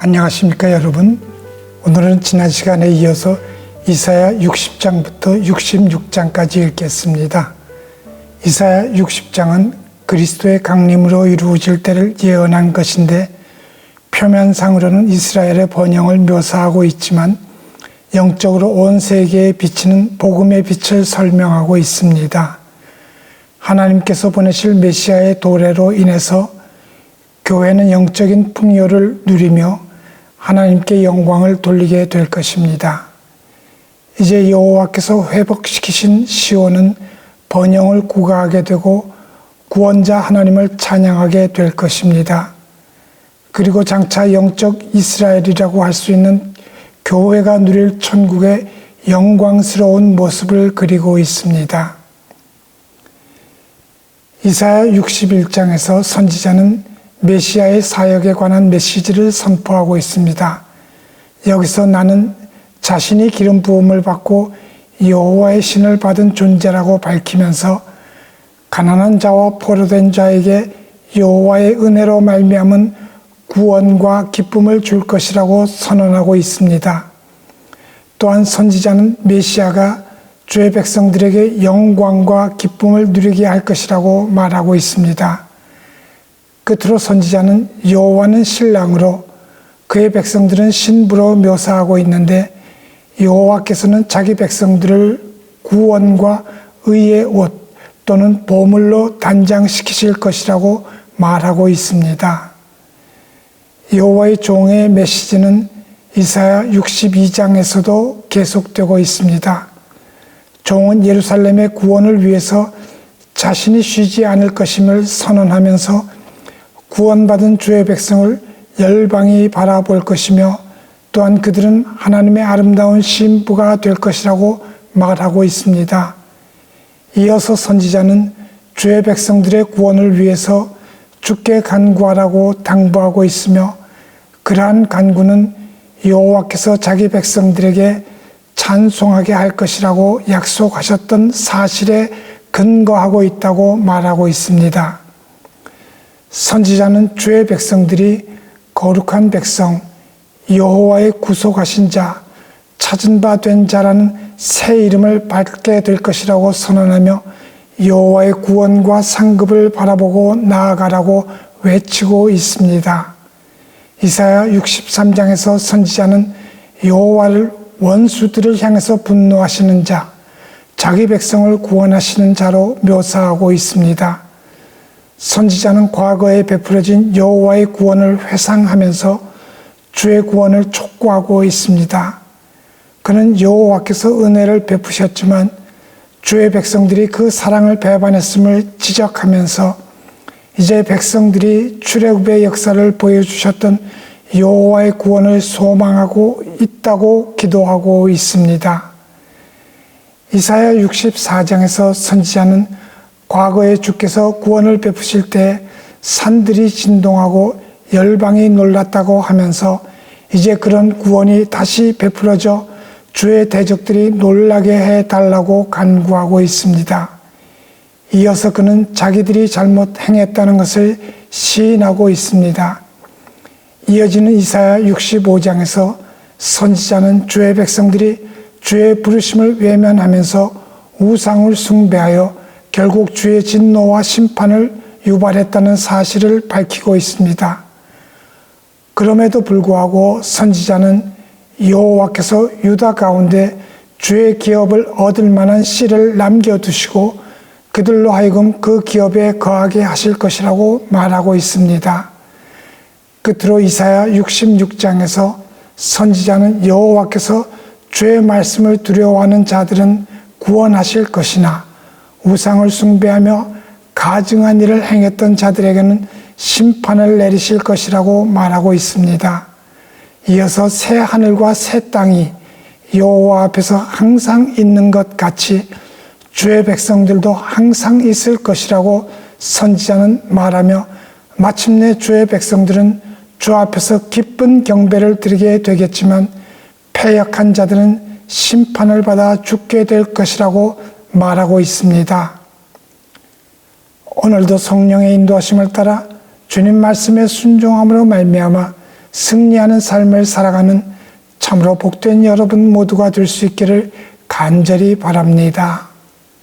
안녕하십니까 여러분. 오늘은 지난 시간에 이어서 이사야 60장부터 66장까지 읽겠습니다. 이사야 60장은 그리스도의 강림으로 이루어질 때를 예언한 것인데 표면상으로는 이스라엘의 번영을 묘사하고 있지만 영적으로 온 세계에 비치는 복음의 빛을 설명하고 있습니다. 하나님께서 보내실 메시아의 도래로 인해서 교회는 영적인 풍요를 누리며 하나님께 영광을 돌리게 될 것입니다. 이제 여호와께서 회복시키신 시온은 번영을 구가하게 되고 구원자 하나님을 찬양하게 될 것입니다. 그리고 장차 영적 이스라엘이라고 할 수 있는 교회가 누릴 천국의 영광스러운 모습을 그리고 있습니다. 이사야 61장에서 선지자는 메시아의 사역에 관한 메시지를 선포하고 있습니다. 여기서 나는 자신이 기름 부음을 받고 여호와의 신을 받은 존재라고 밝히면서 가난한 자와 포로된 자에게 여호와의 은혜로 말미암은 구원과 기쁨을 줄 것이라고 선언하고 있습니다. 또한 선지자는 메시아가 주의 백성들에게 영광과 기쁨을 누리게 할 것이라고 말하고 있습니다. 끝으로 선지자는 여호와는 신랑으로 그의 백성들은 신부로 묘사하고 있는데 여호와께서는 자기 백성들을 구원과 의의 옷 또는 보물로 단장시키실 것이라고 말하고 있습니다. 여호와의 종의 메시지는 이사야 62장에서도 계속되고 있습니다. 종은 예루살렘의 구원을 위해서 자신이 쉬지 않을 것임을 선언하면서 구원받은 주의 백성을 열방이 바라볼 것이며 또한 그들은 하나님의 아름다운 신부가 될 것이라고 말하고 있습니다. 이어서 선지자는 주의 백성들의 구원을 위해서 주께 간구하라고 당부하고 있으며 그러한 간구는 여호와께서 자기 백성들에게 찬송하게 할 것이라고 약속하셨던 사실에 근거하고 있다고 말하고 있습니다. 선지자는 주의 백성들이 거룩한 백성, 여호와의 구속하신 자, 찾은 바 된 자라는 새 이름을 받게 될 것이라고 선언하며 여호와의 구원과 상급을 바라보고 나아가라고 외치고 있습니다. 이사야 63장에서 선지자는 여호와를 원수들을 향해서 분노하시는 자, 자기 백성을 구원하시는 자로 묘사하고 있습니다. 선지자는 과거에 베풀어진 여호와의 구원을 회상하면서 주의 구원을 촉구하고 있습니다. 그는 여호와께서 은혜를 베푸셨지만 주의 백성들이 그 사랑을 배반했음을 지적하면서 이제 백성들이 출애굽의 역사를 보여주셨던 여호와의 구원을 소망하고 있다고 기도하고 있습니다. 이사야 64장에서 선지자는 과거에 주께서 구원을 베푸실 때 산들이 진동하고 열방이 놀랐다고 하면서 이제 그런 구원이 다시 베풀어져 주의 대적들이 놀라게 해 달라고 간구하고 있습니다. 이어서 그는 자기들이 잘못 행했다는 것을 시인하고 있습니다. 이어지는 이사야 65장에서 선지자는 주의 백성들이 주의 부르심을 외면하면서 우상을 숭배하여 결국 주의 진노와 심판을 유발했다는 사실을 밝히고 있습니다. 그럼에도 불구하고 선지자는 여호와께서 유다 가운데 주의 기업을 얻을 만한 씨를 남겨두시고 그들로 하여금 그 기업에 거하게 하실 것이라고 말하고 있습니다. 끝으로 이사야 66장에서 선지자는 여호와께서 주의 말씀을 두려워하는 자들은 구원하실 것이나 우상을 숭배하며 가증한 일을 행했던 자들에게는 심판을 내리실 것이라고 말하고 있습니다. 이어서 새 하늘과 새 땅이 여호와 앞에서 항상 있는 것 같이 주의 백성들도 항상 있을 것이라고 선지자는 말하며 마침내 주의 백성들은 주 앞에서 기쁜 경배를 드리게 되겠지만 패역한 자들은 심판을 받아 죽게 될 것이라고 말하고 있습니다. 오늘도 성령의 인도하심을 따라 주님 말씀에 순종함으로 말미암아 승리하는 삶을 살아가는 참으로 복된 여러분 모두가 될 수 있기를 간절히 바랍니다.